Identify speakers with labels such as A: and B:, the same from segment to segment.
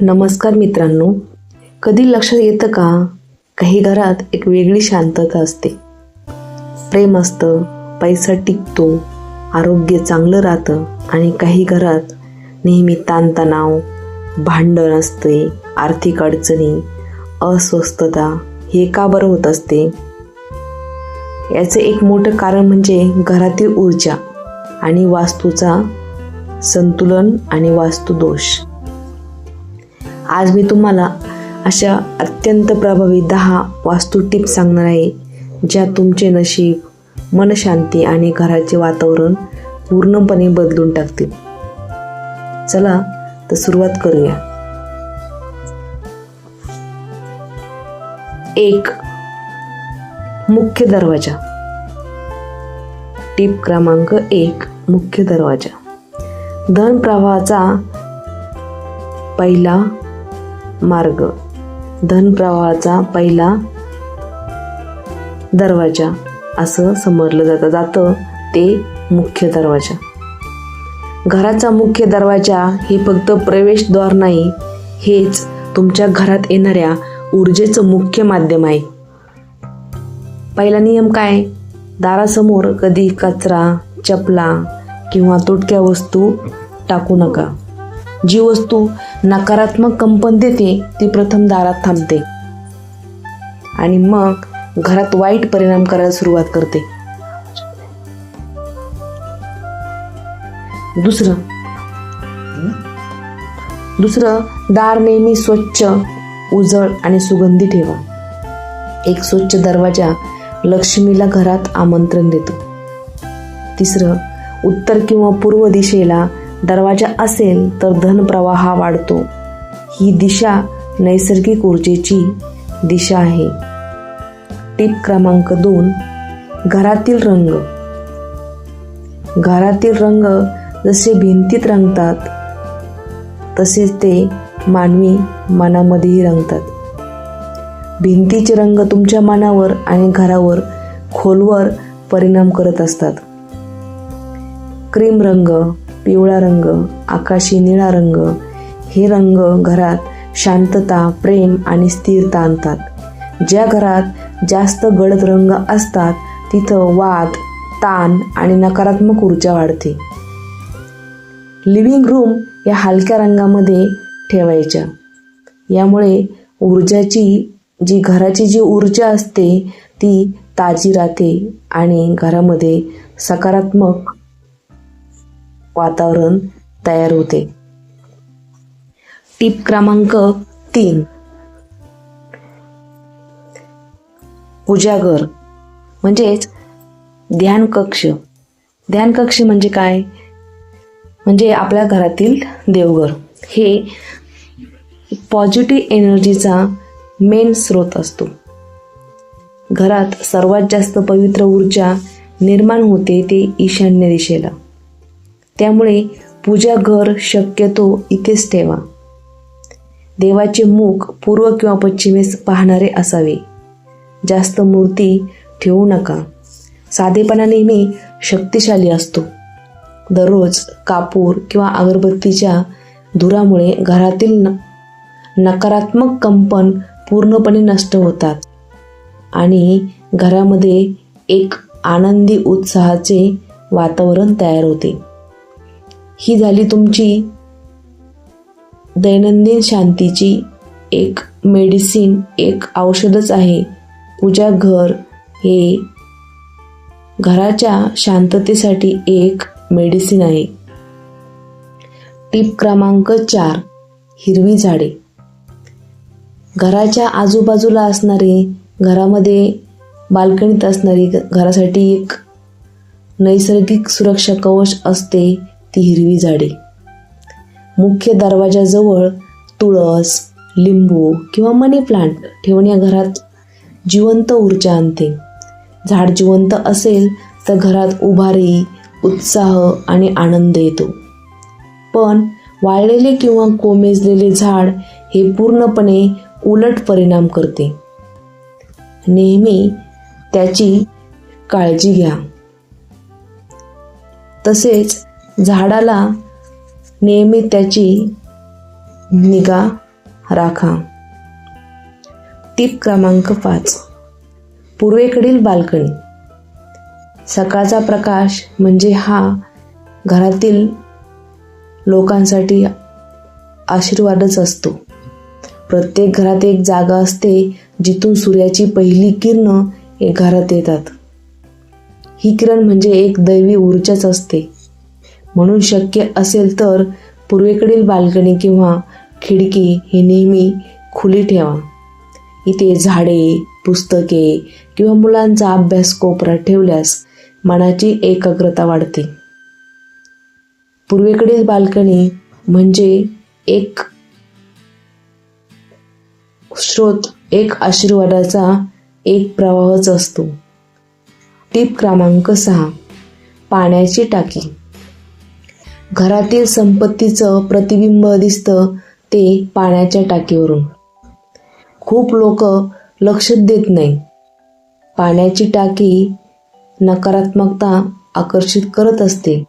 A: नमस्कार मित्रांनो. कधी लक्षात येतं का? काही घरात एक वेगळी शांतता असते. प्रेम असतं पैसा टिकतो आरोग्य चांगलं राहतं आणि काही घरात नेहमी ताणतणाव भांडण असते आर्थिक अडचणी अस्वस्थता हे का बरं होत असते? याचे एक मोठं कारण म्हणजे घरातील ऊर्जा आणि वास्तूचा संतुलन आणि वास्तुदोष. आज मी तुम्हाला अशा अत्यंत प्रभावी दहा वास्तू टिप्स सांगणार आहे ज्या तुमचे नशीब मनशांती आणि घराचे वातावरण पूर्णपणे बदलून टाकतील. चला तर सुरुवात करूया. एक मुख्य दरवाजा. टीप क्रमांक एक मुख्य दरवाजा. धन प्रवाहाचा पहिला मार्ग. धन प्रवाहाचा पहिला दरवाजा असं समजलं जातं. जातं ते मुख्य दरवाजा. घराचा मुख्य दरवाजा हे फक्त प्रवेशद्वार नाही हेच तुमच्या घरात येणाऱ्या ऊर्जेचं मुख्य माध्यम आहे. पहिला नियम काय? दारासमोर कधी कचरा चपला किंवा तुटक्या वस्तू टाकू नका. जी वस्तू नकारात्मक कंपन देते ती प्रथम दारात थांबते. आणि मग घरात वाईट परिणाम करायला सुरुवात करते. दुसरं. दुसरं दार नेहमी स्वच्छ उजळ आणि सुगंधी ठेवा. एक स्वच्छ दरवाजा लक्ष्मीला घरात आमंत्रण देतो. तिसरं उत्तर किंवा पूर्व दिशेला दरवाजा असेल तर धनप्रवाह वाढतो. ही दिशा नैसर्गिक ऊर्जेची दिशा आहे. टीप क्रमांक दोन घरातील रंग. घरातील रंग जसे भिंतीत रंगतात तसेच ते मानवी मनामध्येही रंगतात. भिंतीचे रंग तुमच्या मनावर आणि घरावर खोलवर परिणाम करत असतात. क्रीम रंग. पिवळा रंग आकाशी निळा रंग हे रंग घरात शांतता प्रेम आणि स्थिरता आणतात. ज्या घरात जास्त गडद रंग असतात तिथं वाद ताण आणि नकारात्मक ऊर्जा वाढते. लिव्हिंग रूम या हलक्या रंगामध्ये ठेवायच्या. यामुळे ऊर्जाची जी घराची जी ऊर्जा असते ती ताजी राहते आणि घरामध्ये सकारात्मक वातावरण तयार होते. टीप क्रमांक तीन. पूजाघर म्हणजेच ध्यान कक्ष ध्यान कक्ष म्हणजे काय? म्हणजे आपल्या घरातील देवघर. हे पॉझिटिव्ह एनर्जीचा मेन स्रोत असतो. घरात सर्वात जास्त पवित्र ऊर्जा निर्माण होते ते ईशान्य दिशेला. त्यामुळे पूजा घर शक्यतो इथेच ठेवा. देवाचे मुख पूर्व किंवा पश्चिमेस पाहणारे असावे. जास्त मूर्ती ठेवू नका. साधेपणा नेहमी शक्तिशाली असतो. दररोज कापूर किंवा अगरबत्तीच्या धुरामुळे घरातील न नकारात्मक कंपन पूर्णपणे नष्ट होतात आणि घरामध्ये एक आनंदी उत्साहाचे वातावरण तयार होते. ही झाली तुमची दैनंदिन शांतीची एक मेडिसिन एक औषधच आहे. पूजा घर हे घराच्या शांततेसाठी एक मेडिसिन आहे. टीप क्रमांक चार हिरवी झाडे. घराच्या आजूबाजूला असणारी घरामध्ये बाल्कनीत असणारी घरासाठी एक नैसर्गिक सुरक्षा कवच असते. ती हिरवी झाडे. मुख्य दरवाजाजवळ तुळस लिंबू किंवा मनी प्लांट ठेवून या घरात जिवंत ऊर्जा आणते. झाड जिवंत असेल तर घरात उभारी उत्साह आणि आनंद येतो. पण वाळलेले किंवा कोमेजलेले झाड हे पूर्णपणे उलट परिणाम करते. नेहमी त्याची काळजी घ्या. तसेच झाडाला नेहमी त्याची निगा राखा. टीप क्रमांक पाच. पूर्वेकडील बाल्कनी. सकाळचा प्रकाश म्हणजे हा घरातील लोकांसाठी आशीर्वादच असतो. प्रत्येक घरात एक जागा असते जिथून सूर्याची पहिली किरणं घरात येतात. ही किरण म्हणजे एक दैवी ऊर्जाच असते. म्हणून शक्य असेल तर पूर्वेकडील बाल्कनी किंवा खिडकी ही नेहमी खुली ठेवा. इथे झाडे पुस्तके किंवा मुलांचा अभ्यास कोपऱ्यात ठेवल्यास मनाची एकाग्रता वाढते. पूर्वेकडील बाल्कनी म्हणजे एक स्रोत एक आशीर्वादाचा एक प्रवाहच असतो. टीप क्रमांक सहा. पाण्याची टाकी. घरातील संपत्तीचं प्रतिबिंब दिसतं ते पाण्याच्या टाकीवरून. खूप लोक लक्ष देत नाही. पाण्याची टाकी नकारात्मकता आकर्षित करत असते.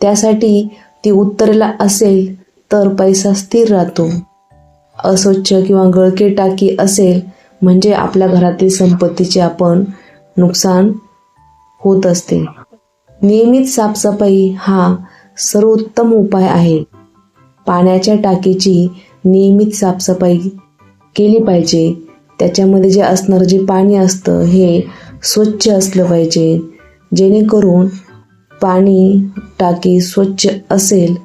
A: त्यासाठी ती उत्तरेला असेल तर पैसा स्थिर राहतो. अस्वच्छ किंवा गळके टाकी असेल म्हणजे आपल्या घरातील संपत्तीचे आपण नुकसान होत असते. नियमित साफसफाई हा सर्वोत्तम उपाय आहे. पाण्याच्या टाकीची नियमित साफसफाई केली पाहिजे. त्याच्यामध्ये जे असणारं जे पाणी असतं हे स्वच्छ असलं पाहिजे. जेणेकरून पाणी टाकी स्वच्छ असेल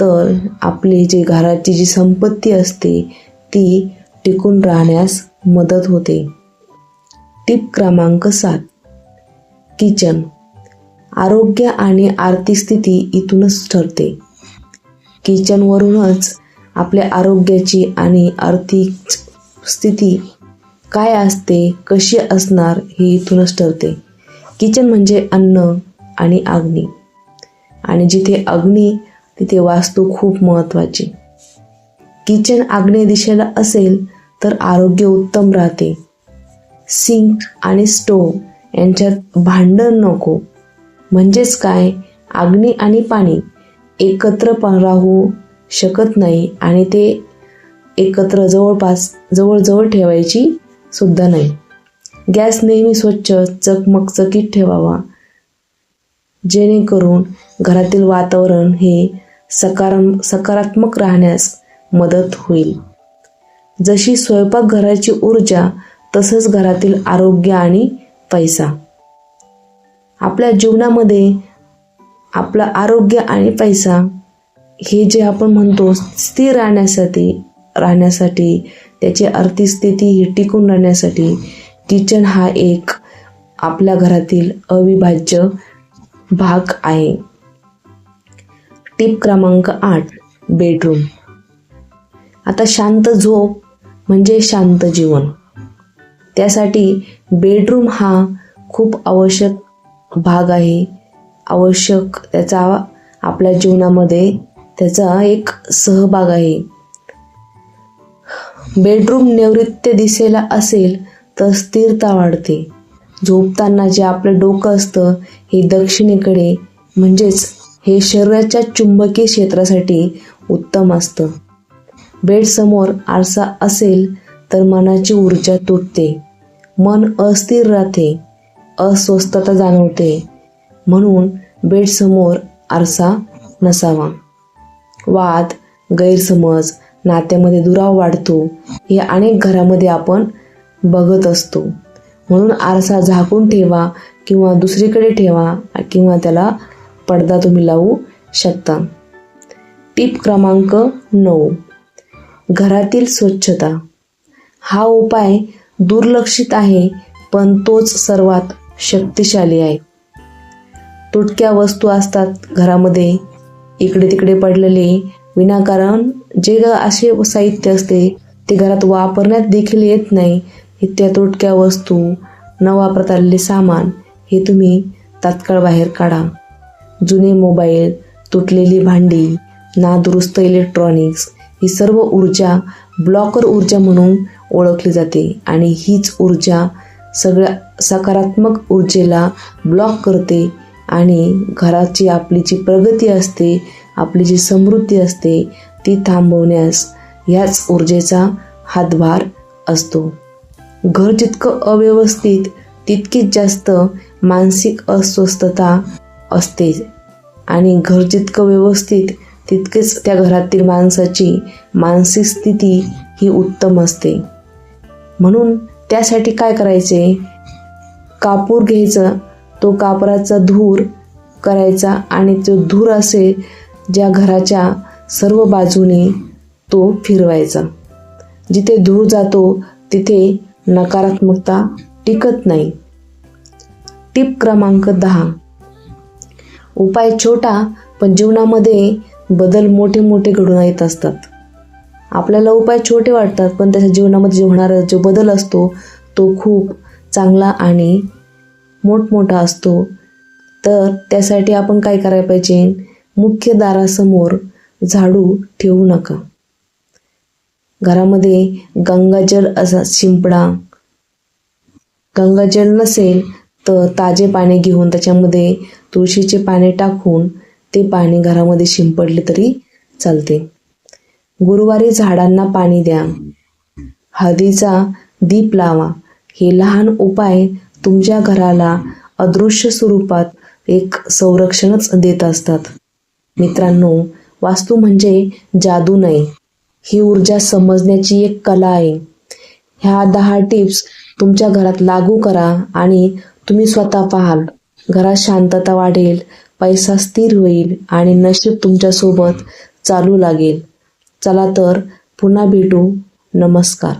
A: तर आपली जे घराची जी संपत्ती असते ती टिकून राहण्यास मदत होते. टीप क्रमांक सात. किचन. आरोग्य आणि आर्थिक स्थिती इथूनच ठरते. किचनवरूनच आपल्या आरोग्याची आणि आर्थिक स्थिती काय असते कशी असणार हे इथूनच ठरते. किचन म्हणजे अन्न आणि अग्नी. आणि जिथे अग्नी तिथे वास्तू खूप महत्त्वाची. किचन आग्नेय दिशेला असेल तर आरोग्य उत्तम राहते. सिंक आणि स्टोव यांच्यात भांडण नको. म्हणजेच काय? अग्नी आणि पाणी एकत्र पण राहू शकत नाही आणि ते एकत्र जवळपास जवळजवळ ठेवायची सुद्धा नाही. गॅस नेहमी स्वच्छ चकमकचकीत ठेवावा. जेणेकरून घरातील वातावरण हे सकाराम सकारात्मक राहण्यास मदत होईल. जशी स्वयंपाकघराची ऊर्जा तसंच घरातील आरोग्य आणि पैसा. आपल्या जीवनामध्ये आपलं आरोग्य आणि पैसा हे जे आपण म्हणतो स्थिर राहण्यासाठी राहण्यासाठी त्याची आर्थिक स्थिती ही टिकून राहण्यासाठी किचन हा एक आपल्या घरातील अविभाज्य भाग आहे. टीप क्रमांक आठ बेडरूम. आता शांत झोप म्हणजे शांत जीवन. त्यासाठी बेडरूम हा खूप आवश्यक भाग आहे. आवश्यक त्याचा आपल्या जीवनामध्ये त्याचा एक सहभाग आहे. बेडरूम नैवृत्य दिसेला असेल तर स्थिरता वाढते. झोपताना जे आपलं डोकं असतं हे दक्षिणेकडे म्हणजेच हे शरीराच्या चुंबकीय क्षेत्रासाठी उत्तम असतं. बेडसमोर आरसा असेल तर मनाची ऊर्जा तुटते. मन अस्थिर राहते. अस्वस्थता जाणवते. म्हणून बेडसमोर आरसा नसावा. वाद गैरसमज नात्यामध्ये दुराव वाढतो हे अनेक घरामध्ये आपण बघत असतो. म्हणून आरसा झाकून ठेवा किंवा दुसरीकडे ठेवा किंवा त्याला पडदा तुम्ही लावू शकता. टीप क्रमांक नऊ. घरातील स्वच्छता. हा उपाय दुर्लक्षित आहे पण तोच सर्वात शक्तिशाली आहे. तुटक्या वस्तू असतात घरामध्ये. इकडे तिकडे पडलेले विनाकारण जे असे साहित्य असते ते घरात वापरण्यात देखील येत नाही. त्या तुटक्या वस्तू न वापरता आलेले सामान हे तुम्ही तात्काळ बाहेर काढा. जुने मोबाईल तुटलेली भांडी नादुरुस्त इलेक्ट्रॉनिक्स ही सर्व ऊर्जा ब्लॉकर ऊर्जा म्हणून ओळखली जाते. आणि हीच ऊर्जा सगळ्या सकारात्मक ऊर्जेला ब्लॉक करते आणि घराची आपली जी प्रगती असते आपली जी समृद्धी असते ती थांबवण्यास ह्याच ऊर्जेचा हातभार असतो. घर जितकं अव्यवस्थित तितकीच जास्त मानसिक अस्वस्थता असते. आणि घर जितकं व्यवस्थित तितकेच त्या घरातील माणसाची मानसिक स्थिती ही उत्तम असते. म्हणून त्यासाठी काय करायचे? कापूर घ्यायचं तो कापराचा धूर करायचा आणि तो धूर असे ज्या घराच्या सर्व बाजूने तो फिरवायचा. जिथे धूर जातो तिथे नकारात्मकता टिकत नाही. टिप क्रमांक दहा. उपाय छोटा पण जीवनामध्ये बदल मोठे मोठे घडून येत असतात. आपल्याला उपाय छोटे वाटतात पण त्याच्या जीवनामध्ये जे होणारा जो बदल असतो तो खूप चांगला आणि मोठमोठा असतो. तर त्यासाठी आपण काय करायला पाहिजे? मुख्य दारासमोर झाडू ठेवू नका. घरामध्ये गंगाजल असा शिंपडा. गंगाजल नसेल तर ताजे पाणी घेऊन त्याच्यामध्ये तुळशीचे पाने टाकून ते पाणी घरामध्ये शिंपडले तरी चालते. गुरुवारी झाडांना पाणी द्या. हळदीचा दीप लावा. हे लहान उपाय तुमच्या घराला अदृश्य स्वरूपात एक संरक्षणच देत असतात. मित्रांनो वास्तू म्हणजे जादू नाही. ही ऊर्जा समजण्याची एक कला आहे. ह्या दहा टिप्स तुमच्या घरात लागू करा आणि तुम्ही स्वतः पाहाल. घरात शांतता वाढेल पैसा स्थिर होईल आणि नशीब तुमच्यासोबत चालू लागेल. चला तर पुन्हा भेटू. नमस्कार.